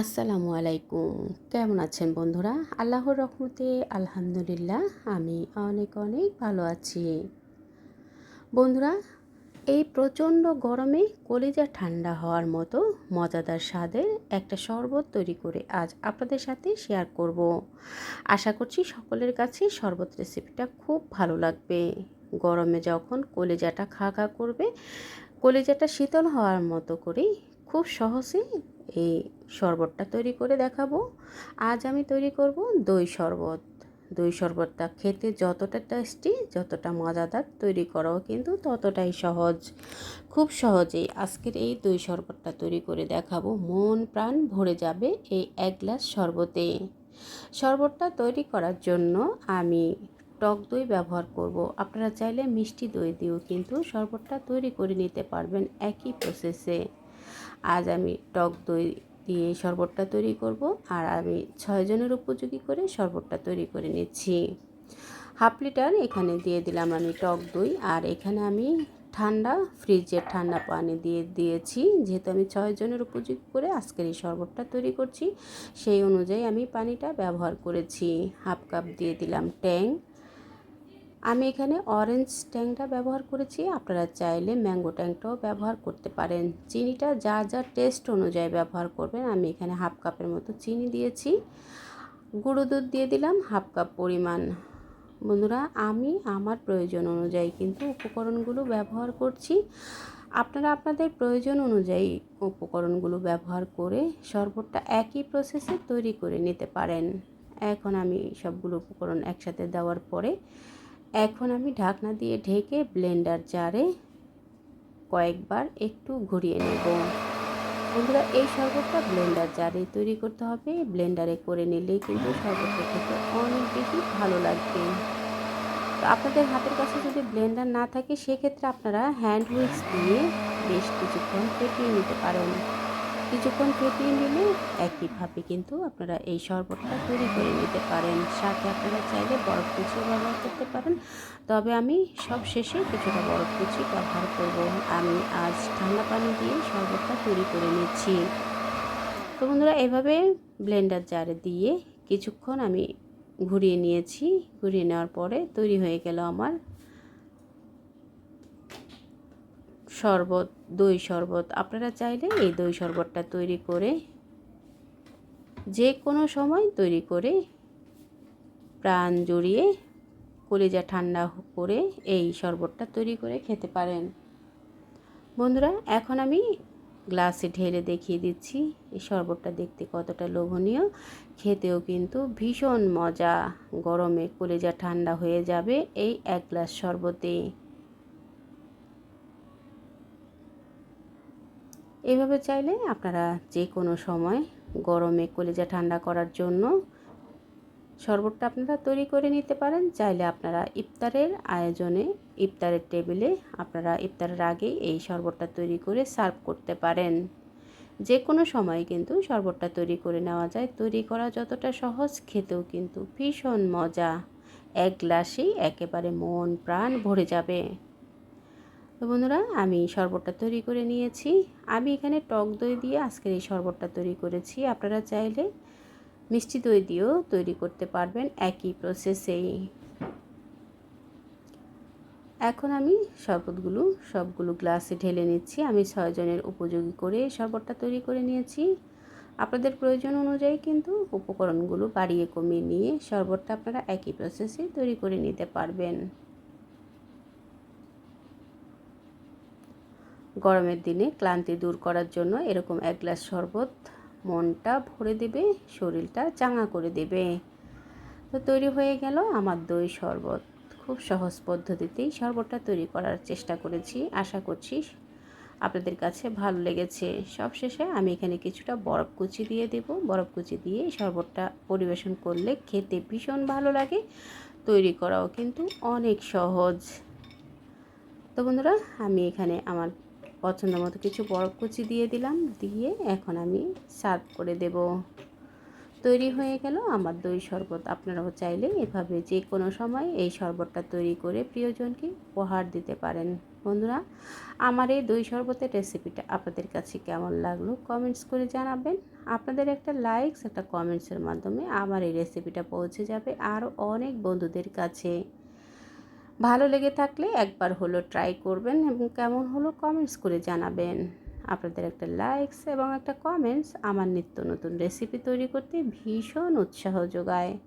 আসসালামু আলাইকুম। কেমন আছেন বন্ধুরা? আল্লাহর রহমতে আলহামদুলিল্লাহ, আমি অনেক অনেক ভালো আছি। বন্ধুরা, এই প্রচণ্ড গরমে কলিজা ঠান্ডা হওয়ার মতো মজাদার স্বাদের একটা শরবত তৈরি করে আজ আপনাদের সাথে শেয়ার করব। আশা করছি সকলের কাছে শরবত রেসিপিটা খুব ভালো লাগবে। গরমে যখন কলিজাটা খা খা করবে, কলিজাটা শীতল হওয়ার মতো করেই খুব সহজে এই শরবতটা তৈরি করে দেখাবো। আজ আমি তৈরি করব দই শরবত। দই শরবতটা খেতে যতটা টেস্টি যতটা মজাদার তৈরি করাও কিন্তু ততটাই সহজ। খুব সহজেই আজকের এই দই শরবতটা তৈরি করে দেখাবো। মন প্রাণ ভরে যাবে এই এক গ্লাস শরবতে। শরবতটা তৈরি করার জন্য আমি টক দই ব্যবহার করব। আপনারা চাইলে মিষ্টি দই দিয়েও কিন্তু শরবতটা তৈরি করে নিতে পারবেন একই প্রসেসে আজ আমি টক দই দিয়ে শরবতটা তৈরি করব আর আমি ছয়জনের উপযোগী করে শরবতটা তৈরি করে নিচ্ছি। হাফ লিটার এখানে দিয়ে দিলাম আমি টক দই আর এখানে আমি ঠান্ডা ফ্রিজের ঠান্ডা পানি দিয়ে দিয়েছি। যেহেতু আমি ছয়জনের উপযোগী করে আজকের এই শরবতটা তৈরি করছি, সেই অনুযায়ী আমি পানিটা ব্যবহার করেছি। হাফ কাপ দিয়ে দিলাম ট্যাং। আমি এখানে অরেঞ্জ ট্যাংটা ব্যবহার করেছি। আপনারা চাইলে ম্যাঙ্গো ট্যাংটাও ব্যবহার করতে পারেন। চিনিটা যা যা টেস্ট অনুযায়ী ব্যবহার করবেন, আমি এখানে হাফ কাপের মতো চিনি দিয়েছি। গুঁড়ো দুধ দিয়ে দিলাম হাফ কাপ পরিমাণ। বন্ধুরা, আমি আমার প্রয়োজন অনুযায়ী কিন্তু উপকরণগুলো ব্যবহার করছি। আপনারা আপনাদের প্রয়োজন অনুযায়ী উপকরণগুলো ব্যবহার করে শরবতটা একই প্রসেসে তৈরি করে নিতে পারেন। এখন আমি সবগুলো উপকরণ একসাথে দেওয়ার পরে এখন আমি ঢাকনা দিয়ে ঢেকে ব্লেন্ডার জারে কয়েকবার একটু ঘুরিয়ে নেব। বন্ধুরা, এই শরবতটা ব্লেন্ডার জারে তৈরি করতে হবে। ব্লেন্ডারে করে নিলেই কিন্তু শরবতটা খেতে অনেক বেশি ভালো লাগবে। তো আপনাদের হাতের কাছে যদি ব্লেন্ডার না থাকে, সেক্ষেত্রে আপনারা হ্যান্ড উইক্স দিয়ে বেশ কিছুক্ষণ ফেটিয়ে নিতে পারেন। কিছুক্ষণ ফেটিয়ে নিলে একইভাবে কিন্তু আপনারা এই শরবতটা তৈরি করে নিতে পারেন। সাথে আপনারা চাইলে বরফ কুচি ব্যবহার করতে পারেন। তবে আমি সব শেষে কিছুটা বরফ কুচি ব্যবহার করব। আমি আজ ঠান্ডা পানি দিয়ে শরবতটা তৈরি করে নিচ্ছি। তো বন্ধুরা, এভাবে ব্লেন্ডার জারে দিয়ে কিছুক্ষণ আমি ঘুরিয়ে নিয়েছি। ঘুরিয়ে নেওয়ার পরে তৈরি হয়ে গেল আমার শরবত, দই শরবত। আপনারা চাইলে এই দই শরবতটা তৈরি করে যে কোনো সময় তৈরি করে প্রাণ জড়িয়ে কলিজা ঠান্ডা করে এই শরবতটা তৈরি করে খেতে পারেন। বন্ধুরা, এখন আমি গ্লাসে ঢেলে দেখিয়ে দিচ্ছি এই শরবতটা দেখতে কতটা লোভনীয়। খেতেও কিন্তু ভীষণ মজা। গরমে কলিজা ঠান্ডা হয়ে যাবে এই এক গ্লাস শরবতে। এইভাবে চাইলে আপনারা যে কোনো সময় গরমে কলিজা ঠান্ডা করার জন্য শরবতটা আপনারা তৈরি করে নিতে পারেন। চাইলে আপনারা ইফতারের আয়োজনে, ইফতারের টেবিলে আপনারা ইফতারের আগে এই শরবতটা তৈরি করে সার্ভ করতে পারেন। যে কোনো সময় কিন্তু শরবতটা তৈরি করে নেওয়া যায়। তৈরি করা যতটা সহজ, খেতেও কিন্তু ভীষণ মজা। এক গ্লাসেই একেবারে মন প্রাণ ভরে যাবে। তো বন্ধুরা, আমি শরবতটা তৈরি করে নিয়েছি। আমি এখানে টক দই দিয়ে আজকের এই শরবতটা তৈরি করেছি। আপনারা চাইলে মিষ্টি দই দিয়েও তৈরি করতে পারবেন একই প্রসেসেই এখন আমি শরবতগুলো, সবগুলো গ্লাসে ঢেলে নিচ্ছি। আমি ছয়জনের উপযোগী করে শরবতটা তৈরি করে নিয়েছি। আপনাদের প্রয়োজন অনুযায়ী কিন্তু উপকরণগুলো বাড়িয়ে কমিয়ে নিয়ে শরবতটা আপনারা একই প্রসেসে তৈরি করে নিতে পারবেন। গরমের দিনে ক্লান্তি দূর করার জন্য এরকম এক গ্লাস শরবত মনটা ভরে দেবে, শরীরটা চাঙা করে দেবে। তো তৈরি হয়ে গেল আমার দই শরবত। খুব সহজ পদ্ধতিতেই শরবতটা তৈরি করার চেষ্টা করেছি, আশা করছি আপনাদের কাছে ভালো লেগেছে। সব শেষে আমি এখানে কিছুটা বরফ কুচি দিয়ে দেব। বরফ কুচি দিয়ে শরবতটা পরিবেশন করলে খেতে ভীষণ ভালো লাগে, তৈরি করাও কিন্তু অনেক সহজ। তো বন্ধুরা, আমি এখানে আমার পছন্দ মতো কিছু বরফ কুচি দিয়ে দিলাম, দিয়ে এখন আমি সার্ভ করে দেব। তৈরি হয়ে গেল আমার দই শরবত। আপনারাও চাইলে এভাবে যে কোনো সময় এই শরবতটা তৈরি করে প্রিয়জনকে উপহার দিতে পারেন। বন্ধুরা, আমার এই দই শরবতের রেসিপিটা আপনাদের কাছে কেমন লাগল কমেন্টস করে জানাবেন। আপনাদের একটা লাইকস একটা কমেন্টসের মাধ্যমে আমার এই রেসিপিটা পৌঁছে যাবে আরও অনেক বন্ধুদের কাছে। ভালো লেগে থাকলে একবার হলো ট্রাই করবেন এবং কেমন হলো কমেন্টস করে জানাবেন। আপনাদের একটা লাইকস এবং একটা কমেন্টস আমার নিত্য নতুন রেসিপি তৈরি করতে ভীষণ উৎসাহ যোগায়।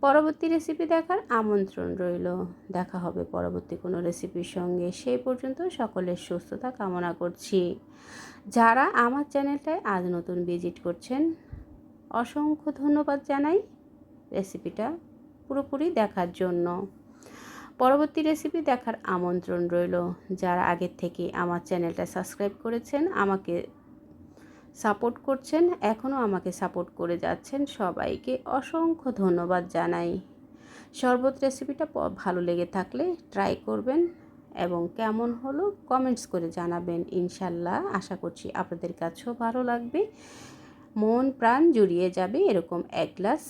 পরবর্তী রেসিপি দেখার আমন্ত্রণ রইল। দেখা হবে পরবর্তী কোনো রেসিপির সঙ্গে। সেই পর্যন্ত সকলের সুস্থতা কামনা করছি। যারা আমার চ্যানেলটায় আজ নতুন ভিজিট করছেন, অসংখ্য ধন্যবাদ জানাই রেসিপিটা পুরোপুরি দেখার জন্য। পরবর্তী রেসিপি দেখার আমন্ত্রণ রইল। যারা আগের থেকে আমার চ্যানেলটা সাবস্ক্রাইব করেছেন, আমাকে সাপোর্ট করছেন এখনও আমাকে সাপোর্ট করে যাচ্ছেন, সবাইকে অসংখ্য ধন্যবাদ জানাই। শরবত রেসিপিটা ভালো লেগে থাকলে ট্রাই করবেন এবং কেমন হলো কমেন্টস করে জানাবেন, ইনশাল্লাহ আশা করছি আপনাদের কাছেও ভালো লাগবে। মন প্রাণ জুড়িয়ে যাবে এরকম এক গ্লাস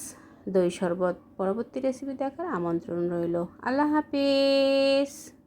দই শরবত। পরবর্তী রেসিপি দেখার আমন্ত্রণ রইল। আল্লাহ হাফিজ।